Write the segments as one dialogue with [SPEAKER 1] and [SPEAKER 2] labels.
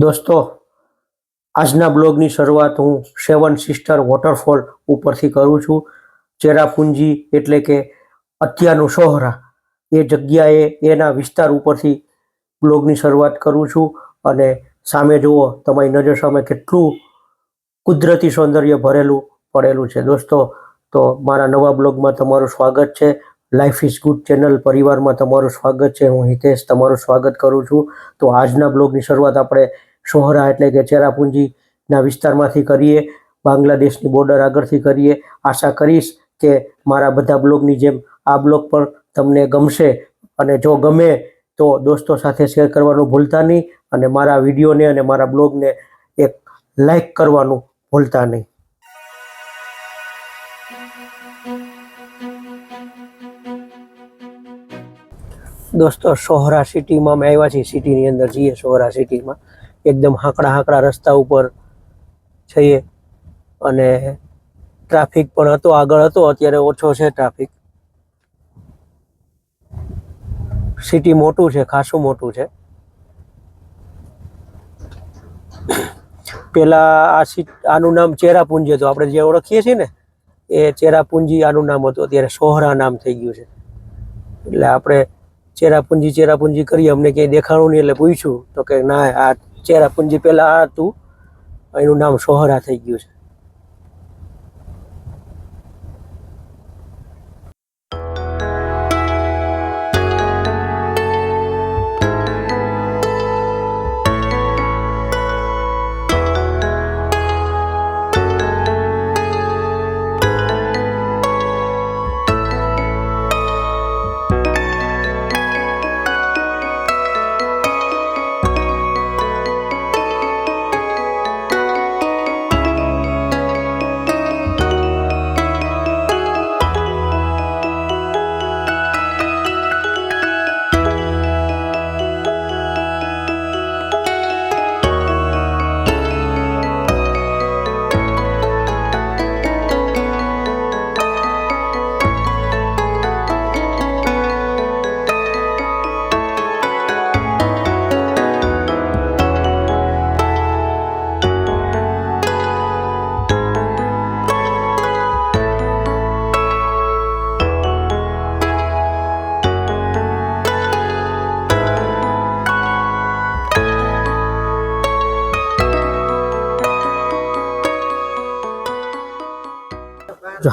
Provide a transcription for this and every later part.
[SPEAKER 1] દોસ્તો, આજના બ્લોગની શરૂઆત હું સેવન સિસ્ટર વોટરફોલ ઉપરથી કરું છું. ચેરાપુંજી એટલે કે અત્યારનું સોહરા. એ જગ્યાએ એના વિસ્તાર ઉપરથી બ્લોગની શરૂઆત કરું છું. અને સામે જુઓ, તમારી નજર સામે કેટલું કુદરતી સૌંદર્ય ભરેલું પડેલું છે. દોસ્તો, તો મારા નવા બ્લોગમાં તમારું સ્વાગત છે. લાઈફ ઇઝ ગુડ ચેનલ પરિવારમાં તમારું સ્વાગત છે. હું હિતેશ, તમારું સ્વાગત કરું છું. તો આજના બ્લોગની શરૂઆત આપણે સોહરા એટલે કે ચેરાપુંજીના વિસ્તારમાંથી કરીએ, બાંગ્લાદેશની બોર્ડર આગળથી કરીએ. આશા કરીશ કે મારા બધા બ્લોગની જેમ આ બ્લોગ પણ તમને ગમશે અને જો ગમે તો દોસ્તો સાથે શેર કરવાનું ભૂલતા નહીં અને મારા વિડીયોને અને મારા બ્લોગને એક લાઈક કરવાનું ભૂલતા નહીં. દોસ્તો સોહરા સિટીમાં અમે આવ્યા છીએ, સિટીની અંદર જઈએ સોહરા સિટીમાં. એકદમ હાંકડા હાંકડા રસ્તા ઉપર છીએ. અને ટ્રાફિક પણ હતો, આગળ હતો, અત્યારે ઓછો છે ટ્રાફિક. સિટી મોટું છે, ખાસું મોટું છે. પેલા આ સીટ આનું નામ ચેરાપુંજી હતું. આપણે જે ઓળખીએ છીએ ને, એ ચેરાપુંજી આનું નામ હતું. અત્યારે સોહરા નામ થઈ ગયું છે. એટલે આપણે ચેરાપુંજી ચેરાપુંજી કરી અમને ક્યાંય દેખાણું નહીં, એટલે પૂછ્યું. તો કે ના, આ ચેરાપુંજી પહેલા આ હતું એનું નામ સોહરા થઈ ગયું છે.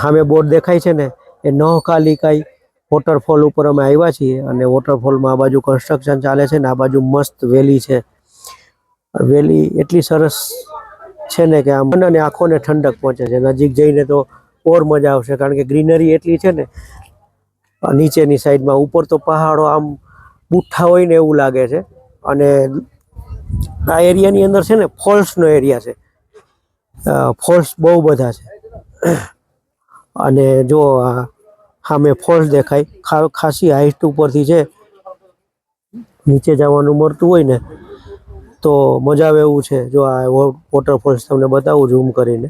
[SPEAKER 1] સામે બોર્ડ દેખાય છે ને, એ નહકાલિકાઈ વોટરફોલ ઉપર અમે આવ્યા છીએ અને વોટરફોલમાં આ બાજુ કન્સ્ટ્રક્શન ચાલે છે ને, આ બાજુ મસ્ત વેલી છે. વેલી એટલી સરસ છે ને કે આમ અને આંખોને ઠંડક પહોંચે છે. નજીક જઈને તો ઓર મજા આવશે કારણ કે ગ્રીનરી એટલી છે ને નીચેની સાઈડમાં ઉપર તો પહાડો આમ બુઠ્ઠા હોય ને એવું લાગે છે. અને આ એરિયાની અંદર છે ને, ફોલ્સનો એરિયા છે. ફોલ્સ બહુ બધા છે. અને જો આ સામે ફોલ્સ દેખાય ખાસી હાઈટ ઉપરથી છે નીચે જવાનું મળતું હોય ને તો મજા આવે એવું છે. જો આ વોટરફોલ્સ તમને બતાવું ઝૂમ કરીને.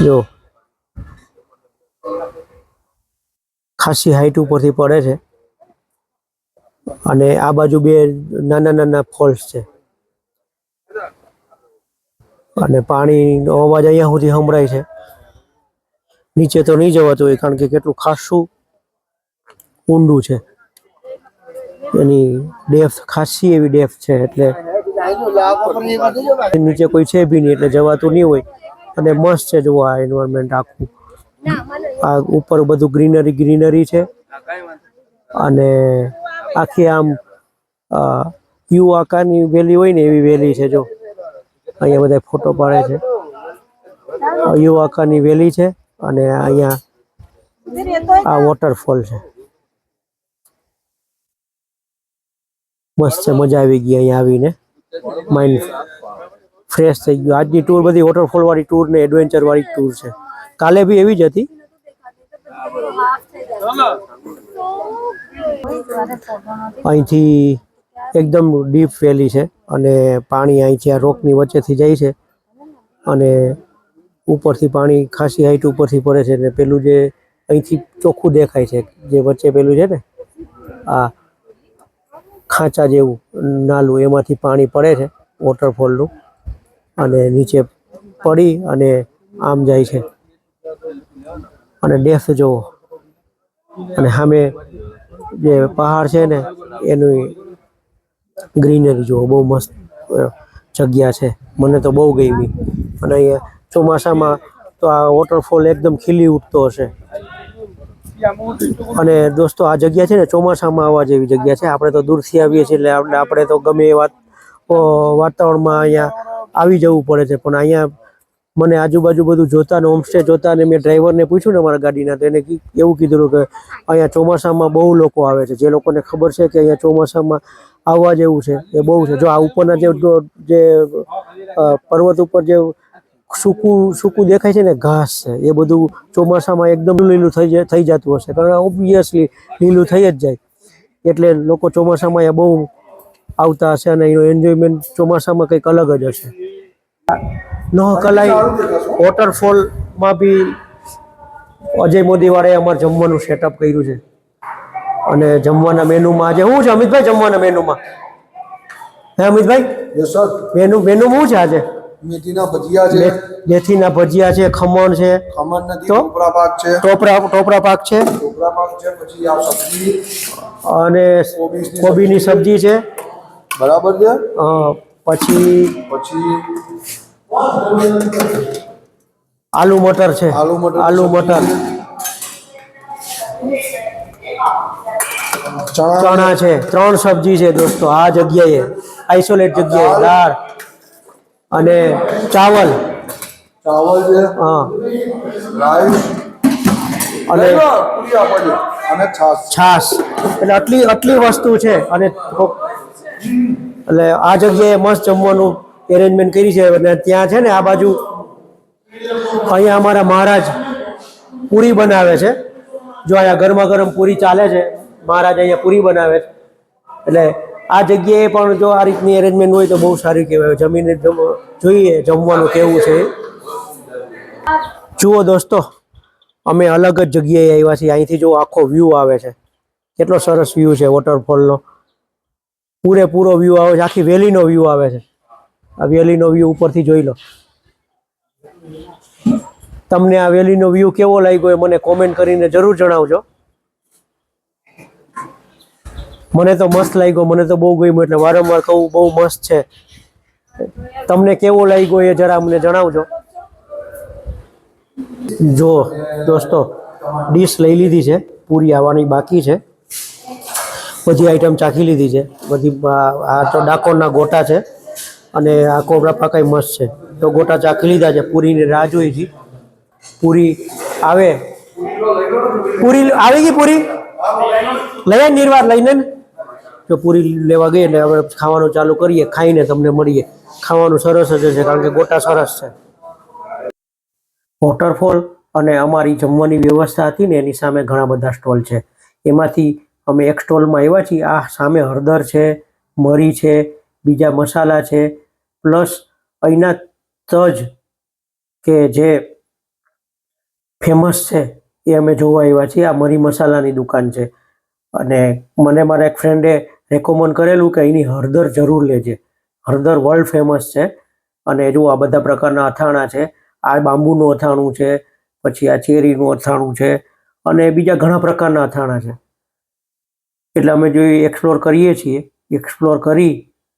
[SPEAKER 1] જો. ખાસી હાઈટ ઉપરથી પડે છે. અને આ બાજુ બે નાના નાના ફોલ્સ છે. અને પાણીનો અવાજ અહીંયા સુધી સંભળાય છે. નીચે તો નહીં જવાતું હોય કારણ કે કેટલું ખાસું ઊંડું છે. એની ડેપ્થ ખાસી એવી ડેપ્થ છે એટલે નીચે કોઈ છે બી નહીં એટલે જવાતું નહીં હોય. અને મસ્ત છે જોવા એન્વાયરમેન્ટ આખું. આ ઉપર બધું ગ્રીનરી ગ્રીનરી છે. અને આખી આમ યુ આકારની વેલી હોય ને એવી વેલી છે જો. અહીંયા બધા ફોટો પાડે છે. યુવાકાની વેલી છે અને અહીંયા આ વોટરફોલ છે. મસ્ત છે, મજા આવી ગઈ અહીંયા આવીને. માઇન્ડ ફ્રેશ થઈ ગયું. આજની ટૂર બધી વોટરફોલ વાળી ટૂર ને એડવેન્ચર વાળી ટૂર છે. કાલે બી એવી જ હતી. અહીંથી એકદમ ડીપ વેલી છે અને પાણી અહીંથી આ રોકની વચ્ચેથી જાય છે અને ઉપરથી પાણી ખાસી હાઈટ ઉપરથી પડે છે ને પેલું જે અહીંથી ચોખ્ખું દેખાય છે, જે વચ્ચે પેલું છે ને, આ ખાંચા જેવું નાલું, એમાંથી પાણી પડે છે વોટરફોલનું અને નીચે પડી અને આમ જાય છે. અને ડેફ જોવો અને સામે જે પહાડ છે ને, એનું ગ્રીનરી જુઓ, બહુ મસ્ત જગ્યા છે. મને તો બહુ ગમી. અને અહીંયા ચોમાસામાં તો આ વોટરફોલ એકદમ ખીલી ઉઠતો હશે. અને દોસ્તો, આ જગ્યા છે ને, ચોમાસામાં આવવા જેવી જગ્યા છે. આપણે તો દૂરથી આવીએ છીએ એટલે આપણે તો ગમે એ વાત વાતાવરણમાં અહીંયા આવી જવું પડે છે. પણ અહીંયા મને આજુબાજુ બધું જોતા ને હોમસ્ટે જોતા ને મેં ડ્રાઈવરને પૂછ્યું ને મારા ગાડીના, તો એને એવું કીધું કે અહીંયા ચોમાસામાં બહુ લોકો આવે છે. જે લોકોને ખબર છે કે અહીંયા ચોમાસામાં આવવા જેવું છે, એ બહુ છે. જો આ ઉપરના જે જે પર્વત ઉપર જે સૂકું સૂકું દેખાય છે ને, ઘાસ છે, એ બધું ચોમાસામાં એકદમ લીલું થઈ જાય થઈ જતું હશે. કારણ ઓબ્વિયસલી લીલું થઈ જ જાય. એટલે લોકો ચોમાસામાં અહીંયા બહુ આવતા હશે અને એનો એન્જોયમેન્ટ ચોમાસામાં કંઈક અલગ જ હશે. નો કલાઈ વોટરફોલમાં બી અજય મોદી વાળાએ અમારે જમવાનું સેટઅપ કર્યું છે. અને જમવાના મેનુમાં આજે શું છે? અમિતભાઈ જમવાના મેનુમાં. હે અમિતભાઈ?
[SPEAKER 2] મેનુ સર
[SPEAKER 1] મેનુ શું છે આજે?
[SPEAKER 2] મેથીના ભજીયા છે.
[SPEAKER 1] મેથીના ભજીયા છે ખમણ છે.
[SPEAKER 2] ખમણ નથી ટોપરા પાક છે.
[SPEAKER 1] ટોપરા ટોપરા પાક છે?
[SPEAKER 2] ટોપરા પાક છે પછી આ સબ્જી.
[SPEAKER 1] અને કોબીની સબ્જી છે.
[SPEAKER 2] બરાબર છે?
[SPEAKER 1] અ, પછી
[SPEAKER 2] પછી
[SPEAKER 1] આલુ મટર છે.
[SPEAKER 2] આલુ મટર
[SPEAKER 1] આલુ મટર.
[SPEAKER 2] ચણા
[SPEAKER 1] છે. ત્રણ સબ્જી છે દોસ્તો આ જગ્યાએ. આઇસોલેટ જગ્યાએ દાળ અને ચાવલ.
[SPEAKER 2] ચાવલ છે.
[SPEAKER 1] હા.
[SPEAKER 2] રાઈસ.
[SPEAKER 1] અને
[SPEAKER 2] અને છાસ
[SPEAKER 1] છાશ. એટલે આટલી આટલી વસ્તુ છે. અને એટલે આ જગ્યાએ મસ્ત જમવાનું એરેન્જમેન્ટ કરી છે. અને ત્યાં છે ને આ બાજુ અહીંયા અમારા મહારાજ પૂરી બનાવે છે. જો અહીંયા ગરમા ગરમ પૂરી ચાલે છે, મહારાજ અહીંયા પૂરી બનાવે છે. એટલે આ જગ્યાએ પણ જો આ રીતની એરેન્જમેન્ટ હોય તો બહુ સારી કહેવાય. જમીને જોઈએ જમવાનું કેવું છે. જુઓ દોસ્તો, અમે અલગ જ જગ્યાએ આવ્યા છીએ. અહીંથી જો આખો વ્યૂ આવે છે. કેટલો સરસ વ્યૂ છે વોટરફોલનો પૂરેપૂરો વ્યૂ આવે છે. આખી વેલીનો વ્યૂ આવે છે. આ વેલીનો વ્યૂ ઉપરથી જોઈ લો. તમને આ વેલીનો વ્યૂ કેવો લાગ્યો એ મને કોમેન્ટ કરીને જરૂર જણાવજો. મને તો મસ્ત લાગ્યો. મને તો બહુ ગમ્યું એટલે વારંવાર કહું, બહુ મસ્ત છે. તમને કેવો લાગ્યો એ જરા મને જણાવજો. જો, દોસ્તો ડીશ લઈ લીધી છે. પૂરી આવવાની બાકી છે. બધી આઈટમ ચાખી લીધી છે. બધી, આ તો ડાકોરના ગોટા છે અને આ કોબરા પાકાઈ મસ્ત છે. તો ગોટા ચાખી લીધા છે. પૂરીની રાહ જોઈ હતી. પૂરી આવે. પૂરી આવી ગઈ પૂરી? લઈ નિર્વાર લઈને જો પૂરી લેવા ગઈ એટલે હવે ખાવાનું ચાલુ કરીએ, ખાઈને તમને મળીએ. ખાવાનું સરસ જ છે કારણ કે ગોટા સરસ છે. વોટરફોલ અને અમારી જમવાની વ્યવસ્થા હતી ને એની સામે ઘણા બધા સ્ટોલ છે. એમાંથી અમે એક સ્ટોલમાં આવ્યા છીએ. આ સામે હળદર છે, મરી છે, બીજા મસાલા છે, પ્લસ અહીંના તજ કે જે ફેમસ છે એ અમે જોવા આવ્યા છીએ. આ મરી મસાલાની દુકાન છે. અને મને મારા એક ફ્રેન્ડે રેકોમેન્ડ કરેલું કે અહીંની હળદર જરૂર લેજે. હળદર વર્લ્ડ ફેમસ છે. અને જો આ બધા પ્રકારના અથાણા છે, આ બાંબુનું અથાણું છે, પછી આ ચેરીનું અથાણું છે, અને બીજા ઘણા પ્રકારના અથાણા છે. એટલે અમે જો એક્સપ્લોર કરીએ છીએ એક્સપ્લોર કરી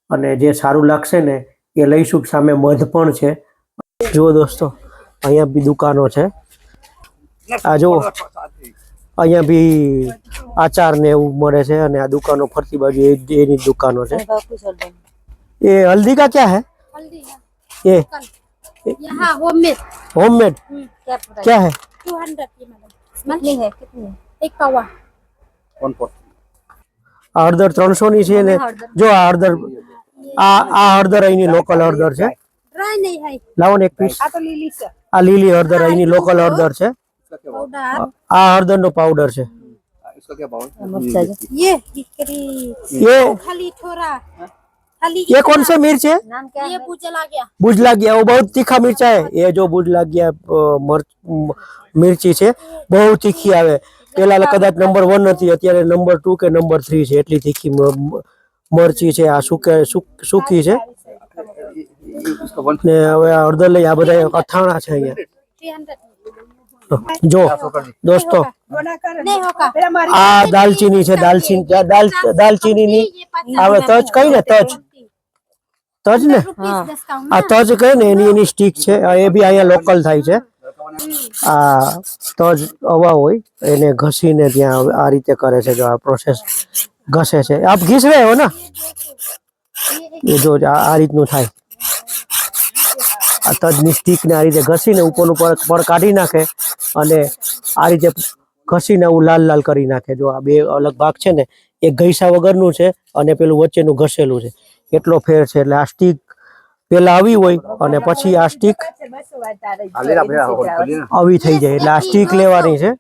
[SPEAKER 1] અને જે સારું લાગશે ને એ લઈશું સામે મધ પણ છે જુઓ દોસ્તો અહીંયા બી દુકાનો છે આ જુઓ અહીંયા બી આચાર ને એવું મળે છે અને આ દુકાનો ફરતી બાજુ એ એની જ દુકાનો છે એ હલ્દી કા ક્યાં હે
[SPEAKER 3] हल्दी है
[SPEAKER 1] ये
[SPEAKER 3] कल यहाँ होम मेड
[SPEAKER 1] होममेड
[SPEAKER 3] क्या प्राइस
[SPEAKER 1] क्या है
[SPEAKER 3] टू हंड्रेड की मैडम कितनी है कितनी एक पावा
[SPEAKER 1] આ હળદર ત્રણસો ની છે ને જો આ હળદર આ આ હળદર અહીંની લોકલ હળદર છે. લાવો ને એક પીસ આ લીલી હળદર અહીંની લોકલ હળદર છે. આ હળદર નો પાવડર છે.
[SPEAKER 3] ये
[SPEAKER 1] कौन से मिर्च है
[SPEAKER 3] बुज लग गया
[SPEAKER 1] वो बहुत तीखा मिर्चा है ये जो बुज लग गया પેલા કદાચ નંબર વન નથી અત્યારે નંબર ટુ કે નંબર થ્રી છે એટલી તીખી મરચી છે આ સુકે સુકી છે. ને હવે આ હળદર લઈ આ બધા અથાણા છે અહીંયા. જો દોસ્તો આ દાલચીની છે દાલચીની દાલચીની ની હવે તજ કઈ ને તજ? તજ ને? આ તજ કઈ ને એની એની સ્ટીક છે એ બી અહીંયા લોકલ થાય છે. આ તજ હવા હોય, એને ઘસીને ત્યાં આ રીતે કરે છે જો આ પ્રોસેસ ઘસે છે. આપ ઘીસ રહે હો ને? એ જો આ રીતનું થાય. આ તજની સ્ટીકને આ રીતે ઘસીને ઉપરનું પર કાઢી નાખે અને આ રીતે ઘસીને આવું લાલ લાલ કરી નાખે. જો આ બે અલગ ભાગ છે ને એ ઘઈસા વગરનું છે અને પેલું વચ્ચેનું ઘસેલું છે. એટલો ફેર છે એટલે આ સ્ટીક પેલા આવી હોય અને પછી આ સ્ટીક આવી થઈ જાય. એટલે આ સ્ટીક લેવાની છે.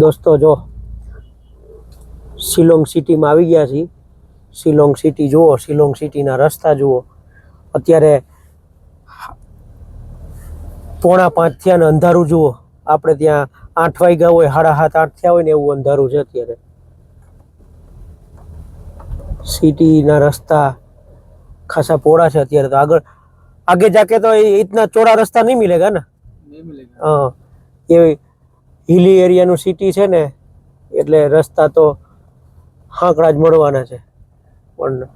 [SPEAKER 1] દોસ્તો જો શિલોંગ સિટીમાં આવી ગયા છીએ. શિલોંગ સિટી જુઓ શિલોંગ સિટીના રસ્તા જુઓ. અત્યારે પોણા પાંચ થયા ને અંધારું જુઓ. આપણે ત્યાં આઠ વાગ્યા હોય સાડા હાથ આઠ થયા હોય ને એવું અંધારું છે અત્યારે. સિટીના રસ્તા ખાસા પોળા છે અત્યારે તો. આગળ આગે જાકે તો એ ઇતના ચોરા રસ્તા નહીં
[SPEAKER 2] મિલેગા ને?
[SPEAKER 1] હા. એ હિલી એરિયાનું સિટી છે ને એટલે રસ્તા તો હાંકડા જ મળવાના છે પણ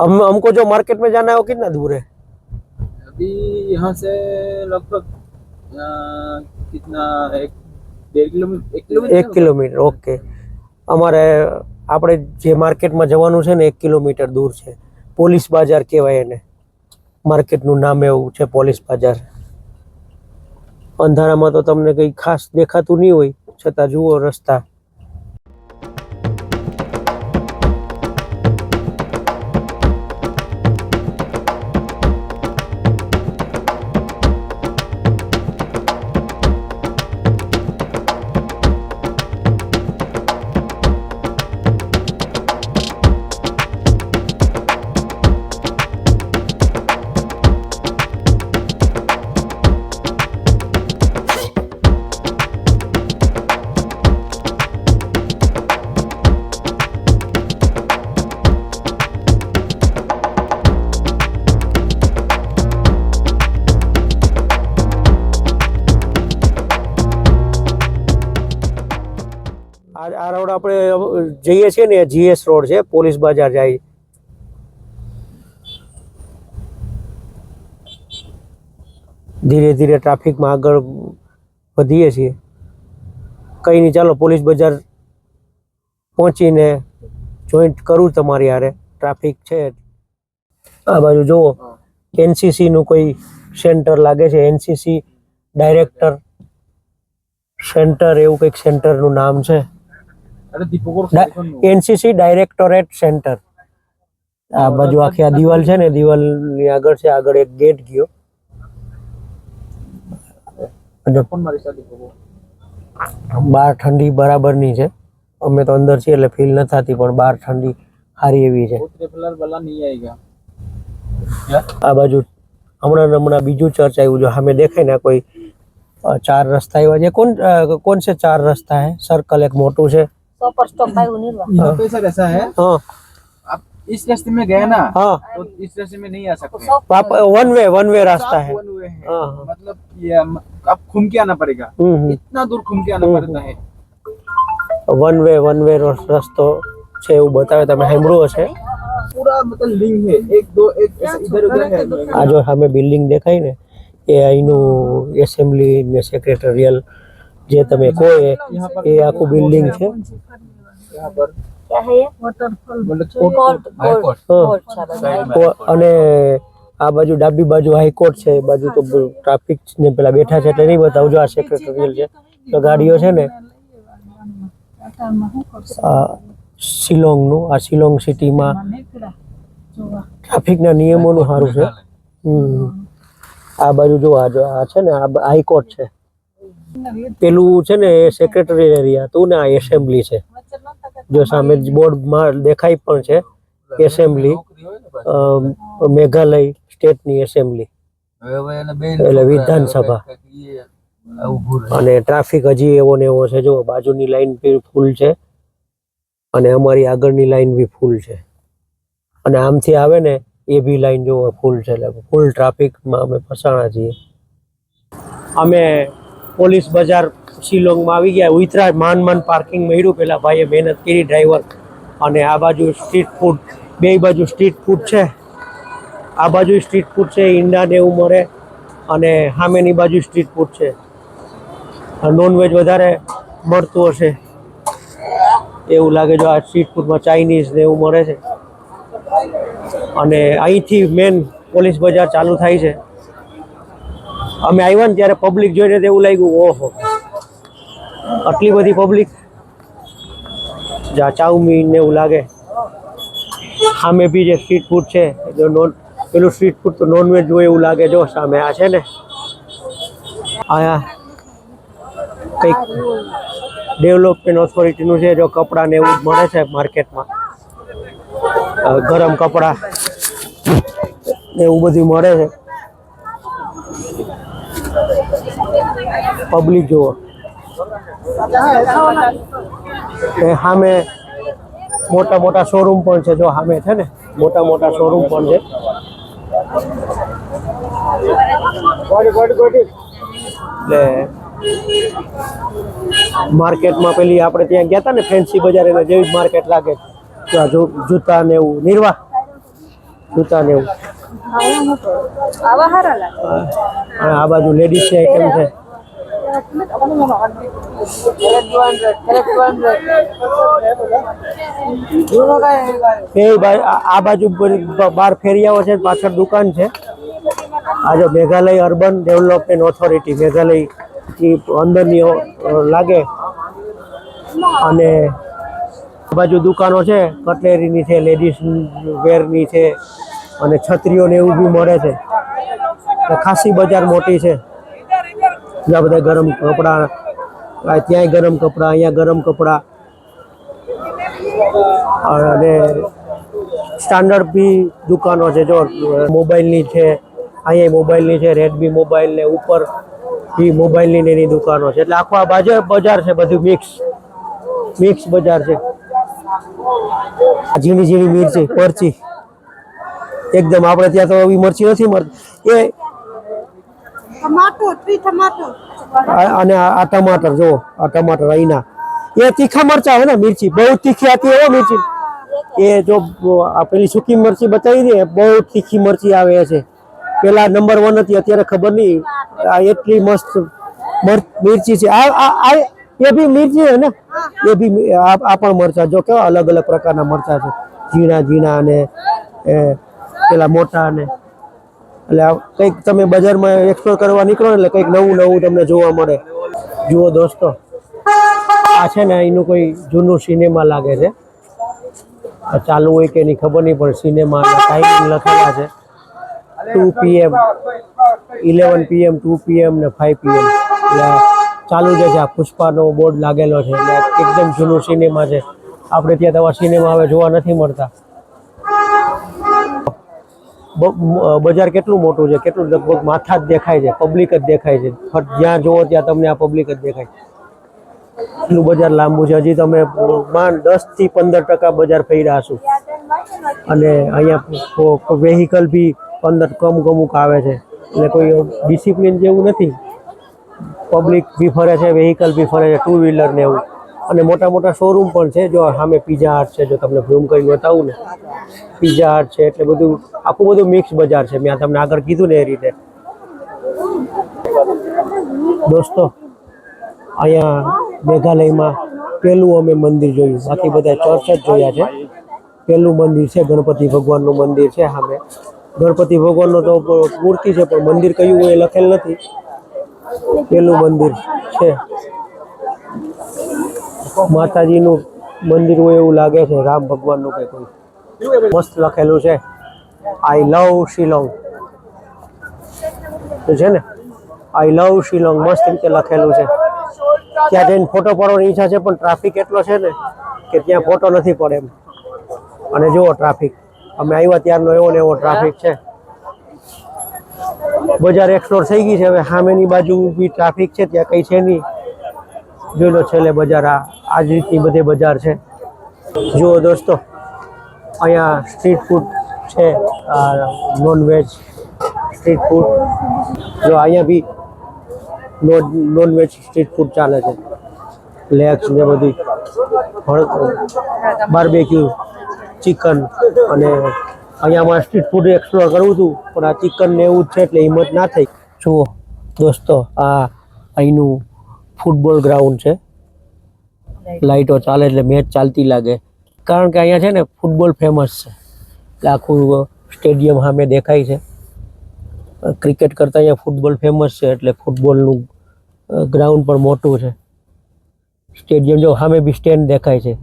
[SPEAKER 1] हम हमको जो मार्केट में जाना है वो कितना दूर है
[SPEAKER 4] अभी यहाँ से लगभग अ, कितना एक डेढ़ किलोमीटर एक किलोमीटर
[SPEAKER 1] એક કિલોમીટર ઓકે અમારે આપણે જે માર્કેટમાં જવાનું છે ને એક કિલોમીટર દૂર છે પોલીસ બાજાર કહેવાય એને માર્કેટનું નામ એવું છે પોલીસ બાજાર અંધારામાં તો તમને કંઈ ખાસ દેખાતું નહીં હોય. છતાં જુઓ રસ્તા. જઈએ છીએ ને એ જીએસ રોડ છે, પોલીસ બજાર જાય. ધીરે ધીરે ટ્રાફિકમાં આગળ વધીએ છીએ. કંઈ નહીં, ચાલો પોલીસ બજાર પહોંચીને જોઈન્ટ કરું તમારી હારે. ટ્રાફિક છે આ બાજુ જુઓ, એનસીસીનું કોઈ સેન્ટર લાગે છે? એનસીસી ડાયરેક્ટર સેન્ટર, એવું કંઈક સેન્ટરનું નામ છે. NCC directorate centre. આ બાજુ આખી આ દિવાલ છે ને દિવાલની આગળ છે આગળ એક ગેટ ગયો. બાર ઠંડી બરાબરની છે. અમે તો અંદર છીએ એટલે ફીલ ન થતી પણ બાર ઠંડી સારી એવી છે. આ બાજુ હમણાં હમણાં બીજું ચર્ચ આવ્યું છે. સામે દેખાય ને કોઈ ચાર રસ્તા એવા છે. કોણ કોણ છે ચાર રસ્તા હે? સર્કલ એક મોટું છે.
[SPEAKER 3] सुपर स्टॉप बाय उनिरवा
[SPEAKER 4] यहाँ पे सर ऐसा है
[SPEAKER 1] હા
[SPEAKER 4] आप इस रास्ते में गए ना
[SPEAKER 1] हाँ
[SPEAKER 4] तो इस रास्ते में नहीं आ सकते
[SPEAKER 1] पापा वन वे वन वे रास्ता है
[SPEAKER 4] One way है।
[SPEAKER 1] हाँ, हाँ।
[SPEAKER 4] मतलब ये हम- आप घूम के आना पड़ेगा
[SPEAKER 1] हम्म, हम्म।
[SPEAKER 4] इतना दूर घूम के आना
[SPEAKER 1] हम्म,
[SPEAKER 4] पड़ता है
[SPEAKER 1] વન વે વન વે નો રસ્તો છે એવું બતાવે તમે સાંભળ્યું હશે
[SPEAKER 4] पूरा मतलब लिंक है एक दो एक ऐसे इधर उधर है
[SPEAKER 1] આ જો સામે બિલ્ડિંગ દેખાય ને એ અહીંનું એસેમ્બલી ને સેક્રેટરિયલ જે તમે કહો એ આખું બિલ્ડિંગ છે. અને આ બાજુ ડાબી બાજુ હાઈકોર્ટ છે એ બાજુ તો ટ્રાફિક ને પેલા બેઠા છે એટલે નહીં બતાવું જો આ સેક્રેટરીયલ છે. તો ગાડીઓ છે ને શિલોંગનું આ શિલોંગ સિટીમાં ટ્રાફિકના નિયમોનું સારું છે. આ બાજુ જોવા જો આ છે ને આ હાઈકોર્ટ છે. પેલું છે ને, એ સેક્રેટરી એરિયા હતું ને આ એસેમ્બલી છે. જો સામે બોર્ડમાં દેખાય પણ છે એસેમ્બલી મેઘાલય સ્ટેટની એસેમ્બલી એટલે વિધાનસભા. અને ટ્રાફિક હજી એવો ને એવો છે, જો બાજુની લાઈન બી ફૂલ છે, અને અમારી આગળની લાઈન બી ફૂલ છે. અને આમથી આવે ને, એ બી લાઈન જો ફૂલ છે, એટલે ફૂલ ટ્રાફિકમાં અમે ફસાણા છીએ. અમે પોલીસ બજાર શિલોંગમાં આવી ગયા. ઉતરા માન માન પાર્કિંગ મળ્યું. પેલા ભાઈએ મહેનત કરી, ડ્રાઈવર. અને આ બાજુ સ્ટ્રીટ ફૂડ, બે બાજુ સ્ટ્રીટ ફૂડ છે. આ બાજુ સ્ટ્રીટ ફૂડ છે, ઈંડા ને એવું મળે. અને સામેની બાજુ સ્ટ્રીટ ફૂડ છે. નોનવેજ વધારે મળતું હશે. એવું લાગે જો આ સ્ટ્રીટ ફૂડમાં ચાઇનીઝ ને એવું મળે છે. અને અહીંથી મેન પોલીસ બજાર ચાલુ થાય છે. અમે આવ્યા ને ત્યારે પબ્લિક જોઈને તો એવું લાગ્યું, ઓહો. આટલી બધી પબ્લિક જા, ચાઉમીન ને એવું લાગે. સામે બી જે સ્ટ્રીટ ફૂડ છે જો નોન પેલું સ્ટ્રીટ ફૂડ તો નોનવેજ હોય એવું લાગે જો, સામે આ છે ને. આ કંઈક ડેવલપમેન્ટ ઓથોરિટીનું છે, જો કપડાં ને એવું જ મળે છે માર્કેટમાં ગરમ કપડાં ને એવું બધું મળે છે. પબ્લિક જુઓ એ સામે મોટા મોટા શોરૂમ પણ છે જો સામે છે ને મોટા મોટા શોરૂમ પણ છે. એટલે માર્કેટમાં પેલી આપણે ત્યાં ગયા હતા ને ફેન્સી બજાર એના જેવી માર્કેટ લાગે. ત્યાં જો જૂતા ને એવું નિર્વાહ જૂતા ને એવું. આ બાજુ લેડીઝ છે કેમ બા- આ બાજુ બાર ફેરિયાઓ છે, પાછળ દુકાન છે. આ જો Meghalaya urban development authority Meghalaya અંદરની લાગે. અને બાજુ દુકાનો છે, કટલેરીની છે, લેડીઝ વેરની છે, અને છત્રીઓને એવું બી મળે છે. ખાસી બજાર મોટી છે. જ્યાં બધા ગરમ કપડાં ત્યાંય ગરમ કપડાં, અહીંયા ગરમ કપડાં. અને સ્ટાન્ડર્ડ બી દુકાનો છે, જો, મોબાઈલની છે, અહીંયા મોબાઈલની છે, રેડમી મોબાઈલ ને ઉપર બી મોબાઈલની એની દુકાનો છે. એટલે આખો આ બાજુ બજાર છે, બધું મિક્સ. મિક્સ બજાર છે. ઝીણી ઝીણી મિરચી, મરચી. એકદમ, આપણે ત્યાં તો એવી મરચી નથી મળતી એ અને આ ટમાટર જો આ ટમાટર અહીંના. એ તીખા મરચા હે ને, મિર્ચી. બહુ તીખી આતી હો, મિર્ચી. એ જો આ પેલી સૂકી મરચી બતાવી દે, બહુ તીખી મરચી આવે છે. પેલા નંબર વન હતી, અત્યારે ખબર નહીં આ એટલી મસ્ત મર- મિર્ચી છે. આ આ એ બી મિર્ચી હે ને, એ બી આ પણ મરચા. જો કેવા અલગ અલગ પ્રકારના મરચા છે. ઝીણા ઝીણા અને પેલા મોટા અને એટલે કંઈક તમે બજારમાં એક્સપ્લોર કરવા નીકળો એટલે કંઈક નવું નવું તમને જોવા મળે. જુઓ દોસ્તો, આ છે ને એનું કોઈ જૂનું સિનેમા લાગે છે. ચાલુ હોય કે એની ખબર નહીં, પણ સિનેમા ટાઈમિંગ લખેલા છે. Two PM eleven PM two PM ને ફાઈવ પીએમ એટલે ચાલુ જ છે, આ પુષ્પાનો બોર્ડ લાગેલો છે. એટલે એકદમ જૂનું સિનેમા છે. આપણે ત્યાં તમારા સિનેમા હવે જોવા નથી મળતા. બજાર કેટલું મોટું છે? કેટલું લગભગ માથા જ દેખાય છે? પબ્લિક જ દેખાય છે? જ્યાં જુઓ ત્યાં તમને આ પબ્લિક જ દેખાય એટલું બજાર લાંબુ છે. હજી તમે માંડ દસથી પંદર ટકા બજાર ફેર્યા હશું. અને અહીંયા વેહિકલ બી પંદર કમ કમુક આવે છે. એટલે કોઈ ડિસિપ્લિન જેવું નથી. પબ્લિક બી ફરે છે વેહિકલ બી ફરે છે ટુ વ્હીલર ને એવું. અને મોટા મોટા શોરૂમ પણ છે, જો સામે પીઝા હાટ છે, જો તમને ઝૂમ કરીને બતાવું ને. પીઝા હાટ છે, એટલે બધું આખું બધું મિક્સ બજાર છે. મેં તમને આગળ કીધું ને એ રીતે. દોસ્તો, અહીંયા મેઘાલયમાં પહેલું અમે મંદિર જોયું. બાકી બધા ચર્ચ જ જોયા છે. પહેલું મંદિર છે, ગણપતિ ભગવાનનું મંદિર છે સામે. ગણપતિ ભગવાનનો તો મૂર્તિ છે, પણ મંદિર કયું હોય એ લખેલ નથી. પહેલું મંદિર છે. માતાજીનું મંદિર હોય એવું લાગે છે, રામ ભગવાનનું કે કોઈ. મસ્ત લખેલું છે આઈ લવ શિલોંગ છે ને આઈ લવ શિલોંગ મસ્ત રીતે લખેલું છે. ત્યાં જઈને ફોટો પાડવાની ઈચ્છા છે, પણ ટ્રાફિક એટલો છે ને કે ત્યાં ફોટો નથી પડે એમ. અને જુઓ ટ્રાફિક અમે આવ્યા ત્યારનો એવો ને એવો ટ્રાફિક છે. બજાર એક્સપ્લોર થઈ ગઈ છે, હવે સામેની બાજુ બી ટ્રાફિક છે, ત્યાં કઈ છે નહીં. જોઈ લો છેલ્લે બજાર, આ આ જ રીતની બધે બજાર છે. જુઓ દોસ્તો, અહીંયા સ્ટ્રીટ ફૂડ છે નોનવેજ સ્ટ્રીટ ફૂડ જો અહીંયા બી non non veg street food ચાલે છે. લેગ્સ ને બધી બાર્બેક્યુ ચિકન અને અહીંયામાં સ્ટ્રીટ ફૂડ એક્સપ્લોર કરવું હતું, પણ આ ચિકન ને એવું જ છે એટલે હિંમત ના થઈ. જુઓ દોસ્તો, આ અહીંનું ફૂટબોલ ગ્રાઉન્ડ છે. લાઇટો ચાલે એટલે મેચ ચાલતી લાગે. કારણ કે અહીંયા છે ને ફૂટબોલ ફેમસ છે. એટલે આખું સ્ટેડિયમ સામે દેખાય છે. ક્રિકેટ કરતાં અહીંયા ફૂટબોલ ફેમસ છે એટલે ફૂટબોલનું ગ્રાઉન્ડ પણ મોટું છે. સ્ટેડિયમ જો સામે બી સ્ટેન્ડ દેખાય છે.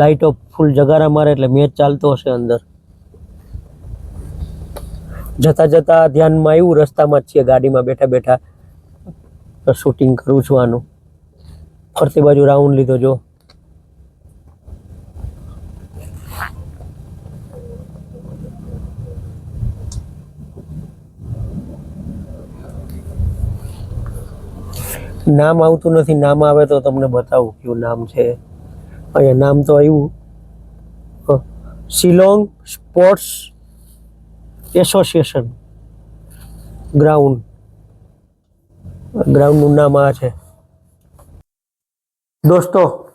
[SPEAKER 1] લાઇટો ફૂલ જગારા મારે એટલે મેચ ચાલતો હશે અંદર. જતા જતા ધ્યાનમાં આવ્યું, રસ્તામાં જ છીએ, ગાડીમાં બેઠા બેઠા. શૂટિંગ કરું છું આનું. ફરતી બાજુ રાઉન્ડ લીધો, જો. નામ આવતું નથી, નામ આવે તો તમને બતાવું કયું નામ છે. અહીંયા નામ તો આવ્યું. Shillong sports association. ગ્રાઉન્ડ. ગ્રાઉન્ડનું નામ આ છે. દોસ્તો,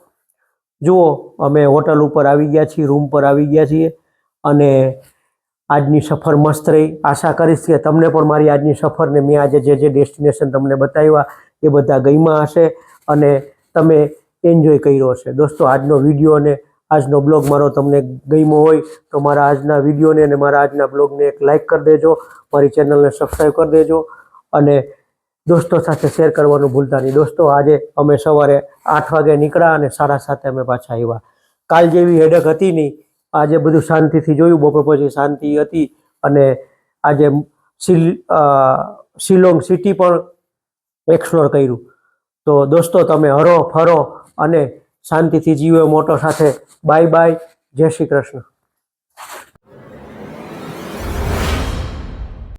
[SPEAKER 1] જુઓ, અમે હોટલ ઉપર આવી ગયા છીએ, રૂમ પર આવી ગયા છીએ, અને આજની સફર મસ્ત રહી. આશા કરીશ કે તમને પણ મારી આજની સફરને મેં આજે જે જે ડેસ્ટિનેશન તમને બતાવ્યા, એ બધા ગઈમાં હશે, અને તમે એન્જોય કર્યો હશે. દોસ્તો, આજનો વીડિયો અને આજનો બ્લોગ મારો તમને ગમ્યો હોય તો મારા આજના વિડીયોને અને મારા આજના બ્લોગને એક લાઇક કરી દેજો, મારી ચેનલને સબસ્ક્રાઈબ કરી દેજો અને દોસ્તો સાથે શેર કરવાનું ભૂલતા નહીં. દોસ્તો, આજે અમે સવારે આઠ વાગે નીકળ્યા અને સાડા સાતે અમે પાછા આવ્યા. કાલ જેવી હેડક હતી નહીં. આજે બધું શાંતિથી જોયું, બપોર પછી શાંતિ હતી અને આજે શિલ શિલોંગ સિટી પણ એક્સપ્લોર કર્યું. તો દોસ્તો, તમે હરો, ફરો અને શાંતિથી જીવો મોટો સાથે. બાય બાય જય શ્રી કૃષ્ણ.